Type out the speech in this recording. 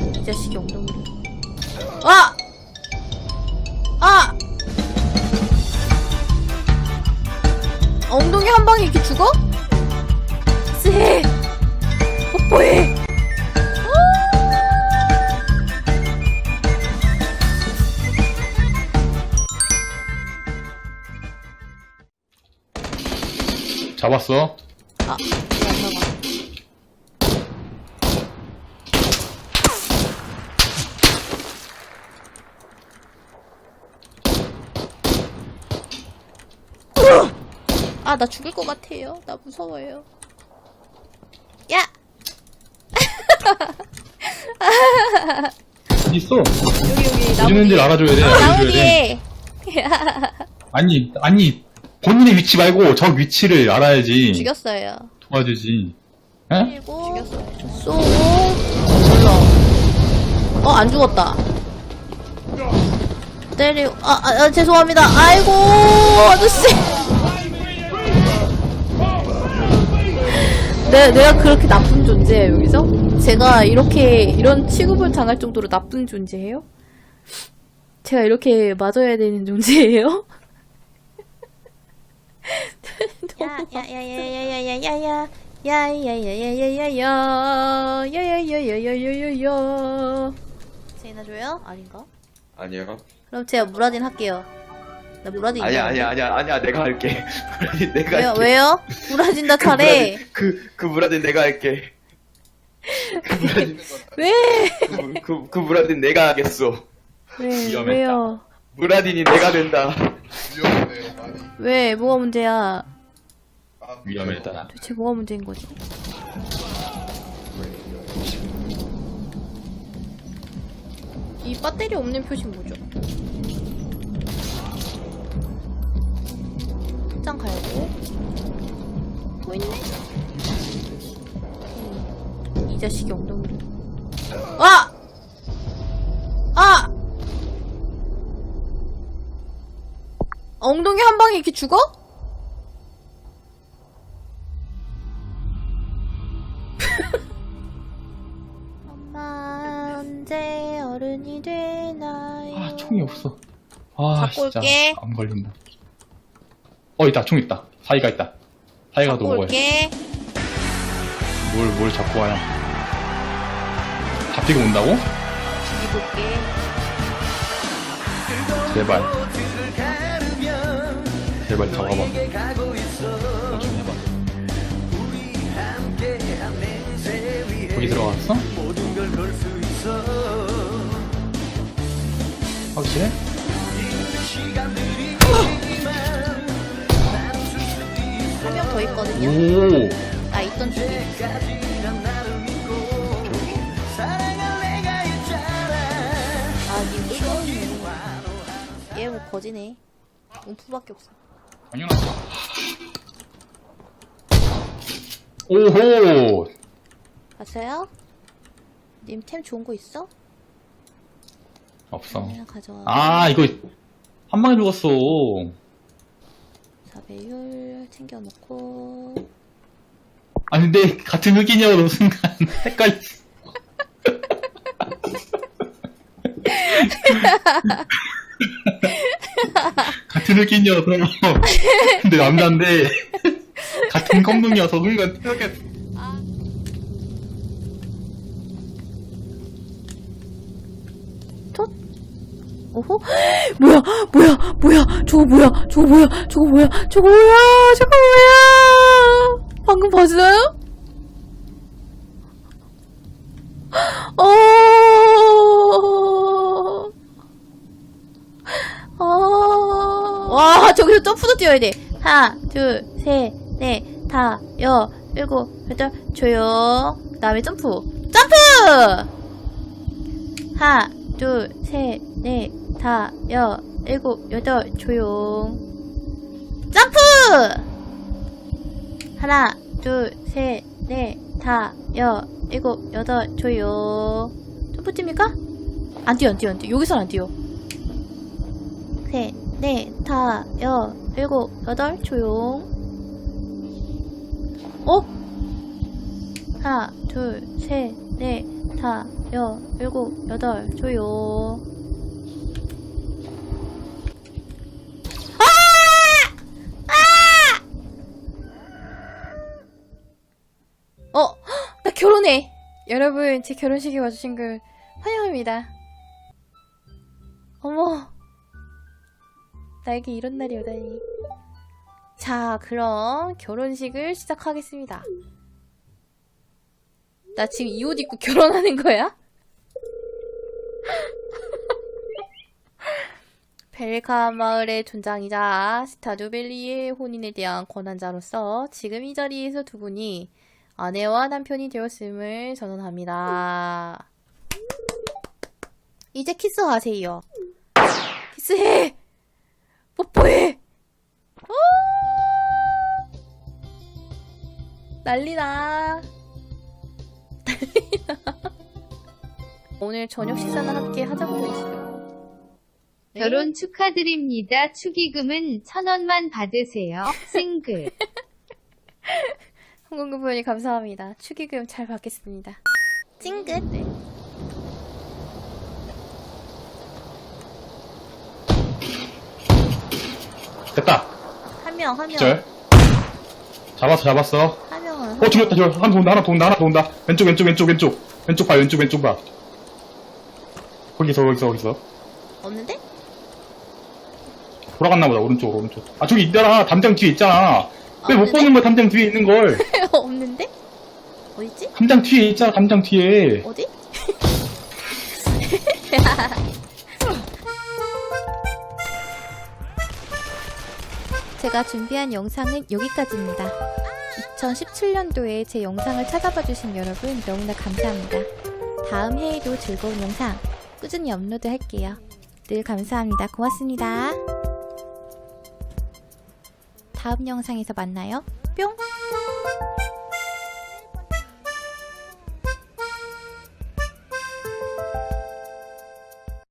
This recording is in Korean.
이 자식이 엉덩이를. 아! 아! 엉덩이 한 방에 이렇게 죽어? 쎄! 뽀뽀해! 잡았어. 아, 이거 안 나가. 아, 나 죽을 것 같아요. 나 무서워요. 야! 어디 있어? 여기, 여기, 어디 나무 있는지 뒤에. 알아줘야 돼. 나무 알려줘야 돼. 뒤에! 아니, 아니, 본인의 위치 말고 적 위치를 알아야지. 죽였어요. 도와주지. 에? 그리고. 쏘고 몰라. 어, 안 죽었다. 때리고 아, 아, 아, 죄송합니다. 아이고 아저씨. 내, 내가 그렇게 나쁜 존재예요 여기서? 제가 이렇게 이런 취급을 당할 정도로 나쁜 존재예요? 제가 이렇게 맞아야 되는 존재예요? 야야야야야야야야야 야야야야야야야 야야야야야야야 세이나 줘요? 아닌가? 아니요. 그럼 제가 무라딘 할게요. 나 무라딘 아니야. 아니야, 아니야, 아니야. 내가 할게. 무라딘 내가 왜요? 할게. 왜요? 무라딘 나그 잘해. 무라딘, 그, 그 무라딘 내가 할게. 그 왜? 그, 그, 그 무라딘 내가 하겠어. 왜? 위험했다. 왜요? 무라딘이 내가 된다. 위험해요 많이 왜? 뭐가 문제야? 아, 위험했다. 도대체 뭐가 문제인 거지? 이 배터리 없는 표시 뭐죠? 또 있네? 이, 이 자식이 엉덩이를 아! 아! 엉덩이 한 방에 이렇게 죽어? 엄마 언제 어른이 되나요? 아, 총이 없어. 아, 갖고 진짜. 올게. 안 걸린다. 어, 있다. 총 있다. 사이가 있다. 사이가 도 먹어야 올게. 뭘, 뭘 잡고 와야. 잡히고 온다고? 죽이볼게. 제발. 제발 잡아봐. 뭐좀 해봐. 거기 들어갔어? 확실해? 더 있거든요. 오! 나 있던 쪽에. 아, 님 꿀꺽이네. 얘뭐 거지네. 움프밖에 없어. 당연하지. 오호! 봤어요? 님 템 좋은 거 있어? 없어. 그냥 가져와. 아, 이거, 한 방에 죽었어. 4배율 챙겨놓고. 아니, 근데, 같은 흑인이라고 순간, 헷갈렸어. 같은 흑인이어서, 근데 남자인데, 같은 검둥이어서 순간 생각했 오호? 뭐야, 뭐야, 뭐야, 저거 뭐야, 저거 뭐야, 저거 뭐야, 저거 뭐야, 저거 뭐야! 방금 봤어요? 어, 어, 와, 저기서 점프도 뛰어야 돼. 하나, 둘, 셋, 넷, 다, 여, 일곱, 여덟, 조용. 그 다음에 점프. 점프! 하나, 둘, 셋, 넷, 다, 여, 일곱, 여덟, 조용. 점프! 하나, 둘, 셋, 넷, 다, 여, 일곱, 여덟, 조용. 점프 뜁니까? 안 뛰어, 안 뛰어, 안 뛰어. 여기선 안 뛰어. 셋, 넷, 다, 여, 일곱, 여덟, 조용. 어? 하나, 둘, 셋, 넷, 다, 여, 일곱, 여덟, 조용. 아! 아! 어, 나 결혼해! 여러분, 제 결혼식에 와주신 걸 환영합니다. 어머, 나에게 이런 날이 오다니. 자, 그럼 결혼식을 시작하겠습니다. 나 지금 이 옷 입고 결혼하는 거야? 벨카 마을의 존장이자 스타듀밸리의 혼인에 대한 권한자로서 지금 이 자리에서 두 분이 아내와 남편이 되었음을 전언합니다. 이제 키스하세요. 키스해! 뽀뽀해! 오! 난리나. 오늘 저녁 식사는 함께 하자고 했어요. 네? 결혼 축하드립니다. 축의금은 천 원만 받으세요. 싱글. 홍콩구분이 감사합니다. 축의금 잘 받겠습니다. 찡긋. 네. 됐다. 한 명, 한 명. 잡았어, 잡았어. 한 명은. 어, 죽였다, 죽였다. 하나 더 온다, 하나 더 온다, 하나 더 온다. 왼쪽, 왼쪽, 왼쪽, 왼쪽. 왼쪽 봐, 왼쪽, 왼쪽 봐. 거기서, 거기서, 거기서. 없는데? 돌아갔나 보다, 오른쪽으로, 오른쪽. 아, 저기 있잖아. 담장 뒤에 있잖아. 왜못 없는데? 보는 거야, 담장 뒤에 있는 걸. 없는데? 어딨지? 담장 뒤에 있잖아, 담장 뒤에. 어디? 제가 준비한 영상은 여기까지입니다. 2017년도에 제 영상을 찾아봐 주신 여러분 너무나 감사합니다. 다음 해에도 즐거운 영상 꾸준히 업로드 할게요. 늘 감사합니다. 고맙습니다. 다음 영상에서 만나요. 뿅!